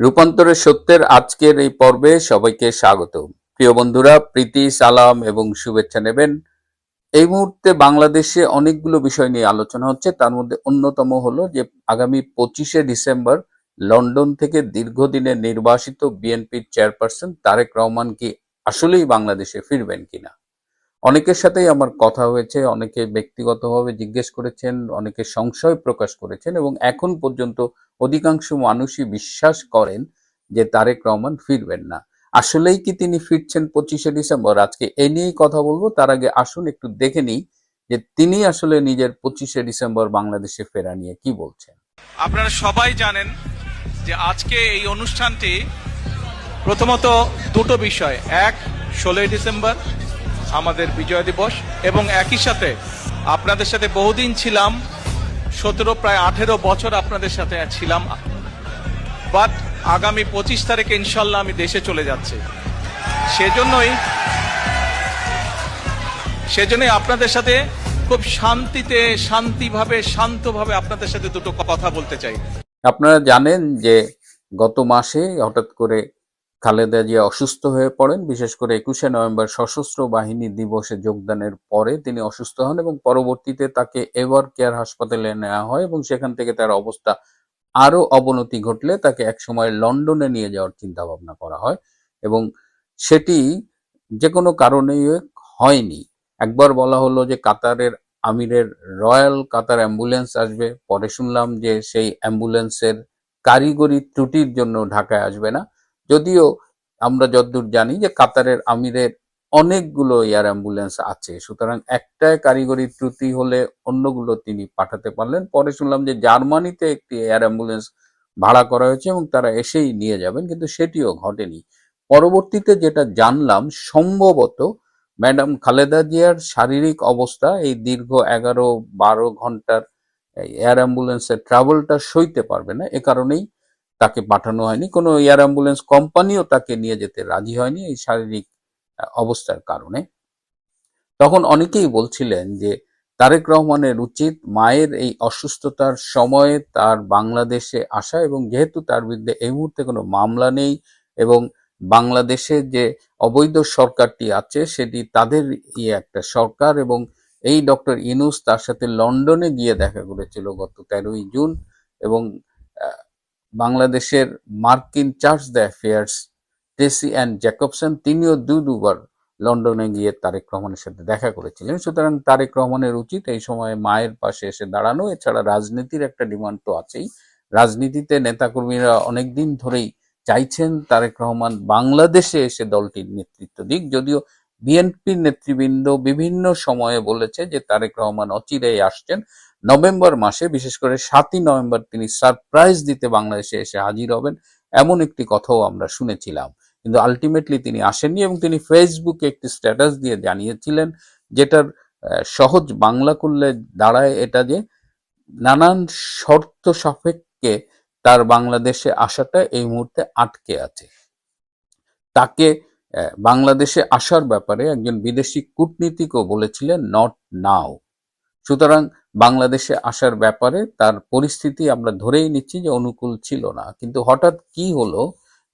রূপান্তরের সত্যের আজকের এই পর্বে সবাইকে স্বাগত। প্রিয় বন্ধুরা, প্রীতি, সালাম এবং শুভেচ্ছা নেবেন। এই মুহূর্তে বাংলাদেশে অনেকগুলো বিষয় নিয়ে আলোচনা হচ্ছে। তার মধ্যে অন্যতম হলো যে আগামী পঁচিশে ডিসেম্বর লন্ডন থেকে দীর্ঘদিনের নির্বাসিত বিএনপির চেয়ারপারসন তারেক রহমান কি আসলেই বাংলাদেশে ফিরবেন কিনা? অনেকের সাথেই আমার কথা হয়েছে, অনেকে ব্যক্তিগতভাবে জিজ্ঞেস করেছেন, অনেকে সংশয় প্রকাশ করেছেন এবং এখন পর্যন্ত অধিকাংশ মানুষই বিশ্বাস করেন যে তারেক রহমান ফিরবেন না। আসলেই কি তিনি ফিরছেন পঁচিশে ডিসেম্বর? আজকে এ নিয়েই কথা বলব। তার আগে আসুন একটু দেখে নিই যে তিনি আসলে নিজের পঁচিশে ডিসেম্বর বাংলাদেশে ফেরা নিয়ে কি বলছেন। আপনারা সবাই জানেন যে আজকে এই অনুষ্ঠানটি প্রথমত দুটো বিষয়। এক, ষোলোই ডিসেম্বর আমাদের বিজয় দিবস এবং একই সাথে আপনাদের সাথে বহুদিন ছিলাম, সতেরো প্রায় আঠেরো বছর আপনাদের সাথে ছিলাম বাট আগামী পঁচিশ তারিখে ইনশাল্লাহ আমি দেশে চলে যাচ্ছি। সেজন্যই সেজন্যই আপনাদের সাথে খুব শান্তিতে, শান্তিভাবে, শান্তভাবে আপনাদের সাথে দুটো কথা বলতে চাই। আপনারা জানেন যে গত মাসে হঠাৎ করে খালেদা জিয়া অসুস্থ হয়ে পড়েন। বিশেষ করে একুশে নভেম্বর সশস্ত্র বাহিনী দিবসে যোগদানের পরে তিনি অসুস্থ হন এবং পরবর্তীতে তাকে এভার কেয়ার হাসপাতালে নেওয়া হয় এবং সেখান থেকে তার অবস্থা আরও অবনতি ঘটলে তাকে একসময় লন্ডনে নিয়ে যাওয়ার চিন্তা ভাবনা করা হয় এবং সেটি যে কোনো কারণেই হয়নি। একবার বলা হলো যে কাতারের আমিরের রয়্যাল কাতার অ্যাম্বুলেন্স আসবে। পরে শুনলাম যে সেই অ্যাম্বুলেন্সের কারিগরি ত্রুটির জন্য ঢাকায় আসবে না। যদিও আমরা যতদূর জানি যে কাতারের আমিরের অনেকগুলো এয়ার অ্যাম্বুলেন্স আছে, সুতরাং একটাই কারিগরি ত্রুটি হলে অন্যগুলো তিনি পাঠাতে পারলেন। পরে শুনলাম যে জার্মানিতে একটি এয়ার অ্যাম্বুলেন্স ভাড়া করা হয়েছে এবং তারা এসেই নিয়ে যাবেন, কিন্তু সেটিও ঘটেনি। পরবর্তীতে যেটা জানলাম, সম্ভবত ম্যাডাম খালেদা জিয়ার শারীরিক অবস্থা এই দীর্ঘ এগারো বারো ঘণ্টার এয়ার অ্যাম্বুলেন্সের ট্রাভেলটা সইতে পারবে না। এ কারণেই তাকে পাঠানো হয়নি। কোনো এয়ার অ্যাম্বুলেন্স কোম্পানিও তাকে নিয়ে যেতে রাজি হয়নি এই শারীরিক অবস্থার কারণে। তখন অনেকেই বলছিলেন যে, তারেক রহমানের উচিত মায়ের এই অসুস্থতার সময়ে তার বাংলাদেশে আসা এবং যেহেতু তার বিরুদ্ধে এই মুহূর্তে কোনো মামলা নেই এবং বাংলাদেশে যে অবৈধ সরকারটি আছে, সেটি তাদের ইয়ে একটা সরকার এবং এই ডক্টর ইনুস তার সাথে লন্ডনে গিয়ে দেখা করেছিল গত তেরোই জুন এবং বাংলাদেশের মার্কিন charge d' affaires, Tracey and Jacobson তিনিও দু দুবার লন্ডনে গিয়ে তারেক রহমানের সাথে দেখা করেছিলেন। সুতরাং তারেক রহমানের উচিত এই সময় মায়ের পাশে এসে দাঁড়ানো। এছাড়া রাজনীতির একটা ডিমান্ড তো আছেই। রাজনীতিতে নেতাকর্মীরা অনেকদিন ধরেই চাইছেন তারেক রহমান বাংলাদেশে এসে দলটির নেতৃত্ব দিক। যদিও বিএনপির নেতৃবৃন্দ বিভিন্ন সময়ে বলেছে যে তারেক রহমান অচিরেই আসছেন। নভেম্বর মাসে, বিশেষ করে সাতই নভেম্বর, তিনি সারপ্রাইজ দিতে বাংলাদেশে এসে হাজির হবেন। এমন একটি কথাও আমরা শুনেছিলাম। কিন্তু আলটিমেটলি তিনি আসেননি এবং তিনি ফেসবুকে একটি স্ট্যাটাস দিয়ে জানিয়েছিলেন, যেটার সহজ বাংলা করলে দাঁড়ায় এটা যে, নানান শর্ত সাপেক্ষে তার বাংলাদেশে আসাটা এই মুহূর্তে আটকে আছে। তাকে বাংলাদেশে আসার ব্যাপারে একজন বিদেশি কূটনীতিকও বলেছিলেন নট নাও সুতরাং বাংলাদেশে আসার ব্যাপারে তার পরিস্থিতি আমরা ধরেই নিচ্ছি যে অনুকূল ছিল না। কিন্তু হঠাৎ কি হলো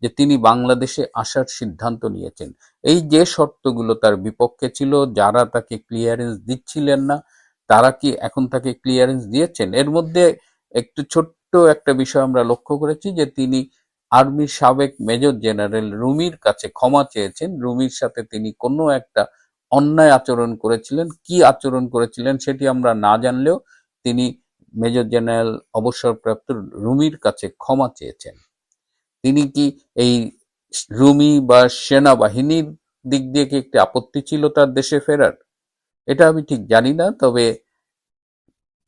যে তিনি বাংলাদেশে আসার সিদ্ধান্ত নিয়েছেন? এই যে শর্তগুলো তার বিপক্ষে ছিল, যারা তাকে ক্লিয়ারেন্স দিচ্ছিলেন না, তারা কি এখন তাকে ক্লিয়ারেন্স দিয়েছেন? এর মধ্যে একটু ছোট্ট একটা বিষয় আমরা লক্ষ্য করেছি যে তিনি আর্মির সাবেক মেজর জেনারেল রুমির কাছে ক্ষমা চেয়েছেন। রুমির সাথে তিনি কোনো একটা অন্যায় আচরণ করেছিলেন, কি আচরণ করেছিলেন সেটি আমরা না জানলেও তিনি মেজর জেনারেল অবসরপ্রাপ্ত রুমির কাছে ক্ষমা চেয়েছেন। তিনি কি এই রুমি বা সেনাবাহিনীর দিক দিয়ে কি একটি আপত্তি ছিল তার দেশে ফেরার? এটা আমি ঠিক জানি না, তবে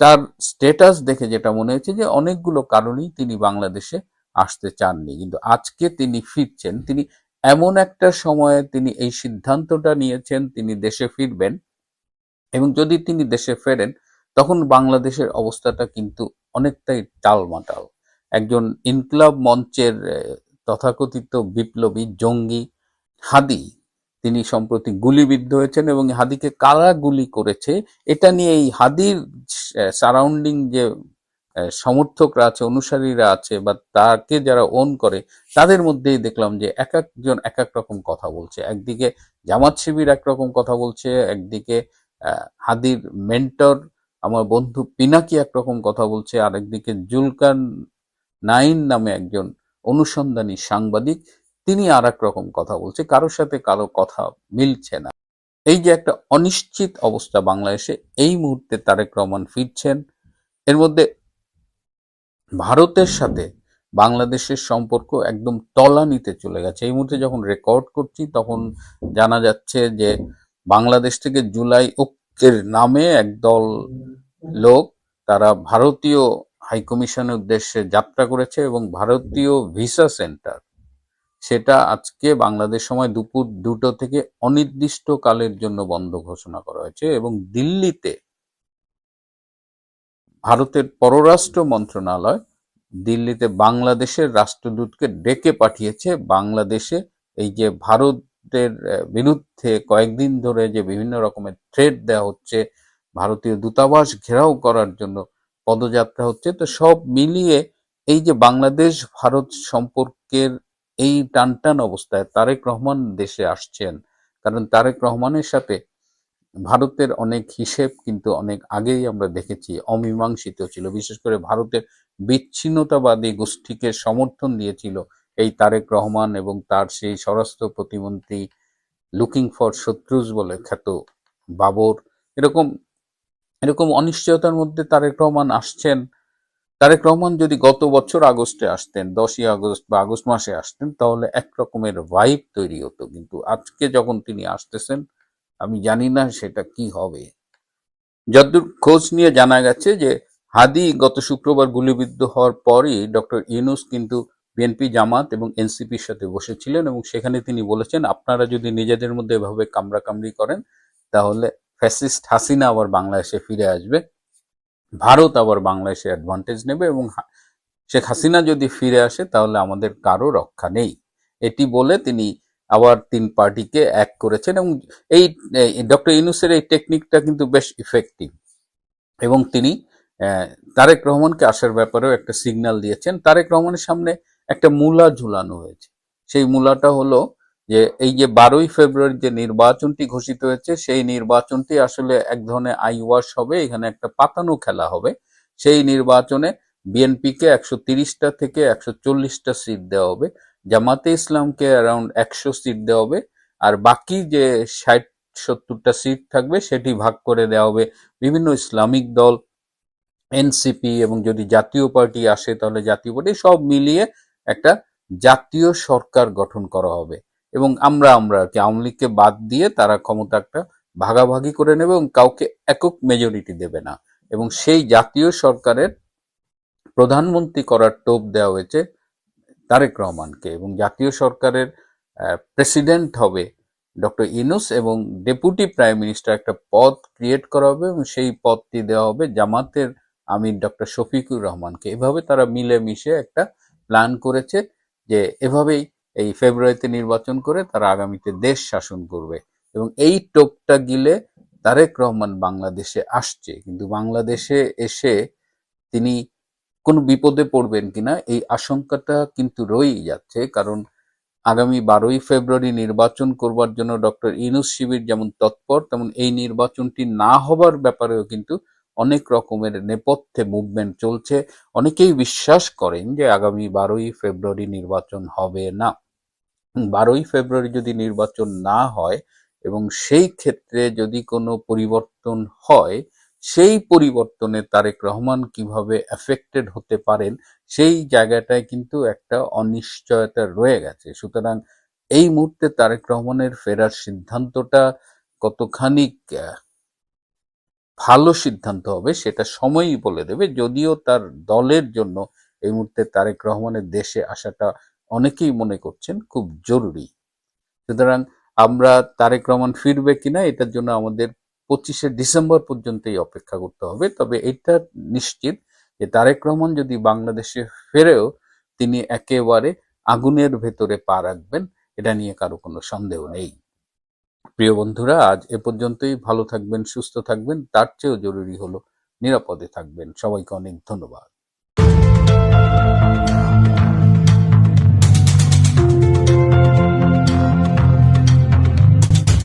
তার স্টেটাস দেখে যেটা মনে হয়েছে যে অনেকগুলো কারণেই তিনি বাংলাদেশে আসতে চাননি। কিন্তু আজকে তিনি ফিরছেন, তিনি এমন একটা সময়ে তিনি এই সিদ্ধান্তটা নিয়েছেন, তিনি দেশে ফিরবেন এবং যদি তিনি দেশে ফেরেন, তখন বাংলাদেশের অবস্থাটা কিন্তু অনেকটাই টালমাটাল। একজন ইনকলাব মঞ্চের তথাকথিত বিপ্লবী জঙ্গি হাদি, তিনি সম্প্রতি গুলিবিদ্ধ হয়েছেন এবং হাদিকে কারা গুলি করেছে, এটা নিয়ে এই হাদির সারাউন্ডিং যে সমর্থকরা আছে, অনুসারীরা আছে বা তাকে যারা ওন করে, তাদের মধ্যেই দেখলাম যে এক একজন এক এক রকম কথা বলছে। একদিকে জামাত শিবির একরকম কথা বলছে, একদিকে হাদির মেন্টর আমার বন্ধু পিনাকি একরকম কথা বলছে, আর একদিকে জুলকান নাইন নামে একজন অনুসন্ধানী সাংবাদিক, তিনি আর রকম কথা বলছে, কারোর সাথে কারও কথা মিলছে না। এই যে একটা অনিশ্চিত অবস্থা বাংলাদেশে, এই মুহূর্তে তারেক রহমান ফিরছেন, এর মধ্যে ভারতের সাথে বাংলাদেশের সম্পর্ক একদম তলানিতে চলে গেছে। এই মুহূর্তে যখন রেকর্ড করছি, তখন জানা যাচ্ছে যে বাংলাদেশ থেকে জুলাই ঐক্যের নামে একদল লোক, তারা ভারতীয় হাইকমিশনের উদ্দেশ্যে যাত্রা করেছে এবং ভারতীয় ভিসা সেন্টার। সেটা আজকে বাংলাদেশ সময় দুপুর দুটো থেকে অনির্দিষ্ট কালের জন্য বন্ধ ঘোষণা করা হয়েছে এবং দিল্লিতে ভারতের পররাষ্ট্র মন্ত্রণালয় দিল্লিতে বাংলাদেশের রাষ্ট্রদূতকে ডেকে পাঠিয়েছে। বাংলাদেশে এই যে ভারতের বিরুদ্ধে কয়েকদিন ধরে যে বিভিন্ন রকমের থ্রেট দেওয়া হচ্ছে, ভারতীয় দূতাবাস ঘেরাও করার জন্য পদযাত্রা হচ্ছে, তো সব মিলিয়ে এই যে বাংলাদেশ, ভারত সম্পর্কের এই টানটান অবস্থায় তারেক রহমান দেশে আসছেন। কারণ তারেক রহমানের সাথে ভারতের অনেক হিসেব কিন্তু অনেক আগেই আমরা দেখেছি অমীমাংসিত ছিল। বিশেষ করে ভারতের বিচ্ছিন্নতাবাদী গোষ্ঠীকে সমর্থন দিয়েছিল এই তারেক রহমান এবং তার সেই স্বরাষ্ট্র প্রতিমন্ত্রী লুকিং ফর শত্রুজ বলে খ্যাত বাবর। এরকম এরকম অনিশ্চয়তার মধ্যে তারেক রহমান আসছেন। তারেক রহমান যদি গত বছর আগস্টে আসতেন, দশই আগস্ট বা আগস্ট মাসে আসতেন, তাহলে এক রকমের ভাইব তৈরি হতো। কিন্তু আজকে যখন তিনি আসতেছেন আমি জানি না সেটা কি হবে। যদ্দূর খোঁজ নিয়ে জানা গেছে যে, হাদি গত শুক্রবার গুলিবিদ্ধ হওয়ার পরই ডক্টর ইউনুস কিন্তু বিএনপি জামাত এবং এনসিপির সাথে বসেছিলেন এবং সেখানে তিনি বলেছেন, আপনারা যদি নিজেদের মধ্যে এভাবে কামড়াকামড়ি করেন, তাহলে ফ্যাসিস্ট হাসিনা আবার বাংলাদেশে ফিরে আসবে। ভারত আবার বাংলাদেশে অ্যাডভান্টেজ নেবে এবং শেখ হাসিনা যদি ফিরে আসে, তাহলে আমাদের কারও রক্ষা নেই। এটি বলে তিনি আবার তিন পার্টিকে এক করেছেন এবং এই ডক্টর ইউনুসের এই টেকনিকটা কিন্তু বেশ ইফেক্টিভ এবং তিনি তারেক রহমানকে আসার ব্যাপারেও একটা সিগন্যাল দিয়েছেন। তারেক রহমানের সামনে একটা মূলা ঝুলানো হয়েছে। সেই মূলাটা হলো যে, এই যে বারোই ফেব্রুয়ারি যে নির্বাচনটি ঘোষিত হয়েছে, সেই নির্বাচনটি আসলে এক ধরনের আই ওয়াশ হবে, এখানে একটা পাতানো খেলা হবে। সেই নির্বাচনে বিএনপিকে একশো তিরিশটা থেকে একশো চল্লিশটা সিট দেওয়া হবে। জামাতে ইসলামকে অ্যারাউন্ড একশো সিট দেওয়া হবে, আর বাকি যে ষাট, সত্তরটা সিট থাকবে সেটি ভাগ করে দেওয়া হবে বিভিন্ন ইসলামিক দল এনসিপি এবং যদি জাতীয় পার্টি আসে তাহলে জাতীয় পার্টি, সব মিলিয়ে একটা জাতীয় সরকার গঠন করা হবে। এবং আমরা আমরা কি, আওয়ামী লীগকে বাদ দিয়ে তারা ক্ষমতা একটা ভাগাভাগি করে নেবে এবং কাউকে একক মেজরিটি দেবে না। এবং সেই জাতীয় সরকারের প্রধানমন্ত্রী করার টোপ দেওয়া হয়েছে তারেক রহমানকে এবং জাতীয় সরকারের প্রেসিডেন্ট হবে ডক্টর ইনুস এবং ডেপুটি প্রাইম মিনিস্টার একটা পদ ক্রিয়েট করা হবে এবং সেই পদটি দেওয়া হবে জামাতের আমির ডক্টর শফিকুর রহমানকে। এভাবে তারা মিলেমিশে একটা প্ল্যান করেছে যে এভাবেই এই ফেব্রুয়ারিতে নির্বাচন করে তারা আগামীতে দেশ শাসন করবে এবং এই টোপটা গিলে তারেক রহমান বাংলাদেশে আসছে। কিন্তু বাংলাদেশে এসে তিনি কোনো বিপদে পড়বেন কিনা, এই আশঙ্কাটা কিন্তু রয়েই যাচ্ছে। কারণ আগামী বারোই ফেব্রুয়ারি নির্বাচন করবার জন্য ডক্টর ইনুস শিবির যেমন তৎপর, তেমন এই নির্বাচনটি না হবার ব্যাপারেও কিন্তু অনেক রকমের নেপথ্যে মুভমেন্ট চলছে। অনেকেই বিশ্বাস করেন যে আগামী বারোই ফেব্রুয়ারি নির্বাচন হবে না। বারোই ফেব্রুয়ারি যদি নির্বাচন না হয় এবং সেই ক্ষেত্রে যদি কোনো পরিবর্তন হয় সেই পরিবর্তনে তারেক রহমান কীভাবে এফেক্টেড হতে পারেন, সেই জায়গাটায় কিন্তু একটা অনিশ্চয়তা রয়ে গেছে। সুতরাং এই মুহূর্তে তারেক রহমানের ফেরার সিদ্ধান্তটা কতখানি ভালো সিদ্ধান্ত হবে সেটা সময়ই বলে দেবে। যদিও তার দলের জন্য এই মুহূর্তে তারেক রহমানের দেশে আসাটা অনেকেই মনে করছেন খুব জরুরি। সুতরাং আমরা তারেক রহমান ফিরবে কিনা, এটার জন্য আমাদের পঁচিশে ডিসেম্বর পর্যন্তই অপেক্ষা করতে হবে। তবে এটা নিশ্চিত যে তারেক রহমান যদি বাংলাদেশে ফেরেও তিনি একেবারে আগুনের ভেতরে পা রাখবেন, এটা নিয়ে কারও কোনো সন্দেহ নেই। প্রিয় বন্ধুরা, আজ এ পর্যন্তই। ভালো থাকবেন, সুস্থ থাকবেন। তার চেয়েও জরুরি হলো নিরাপদে থাকবেন। সবাইকে অনেক ধন্যবাদ।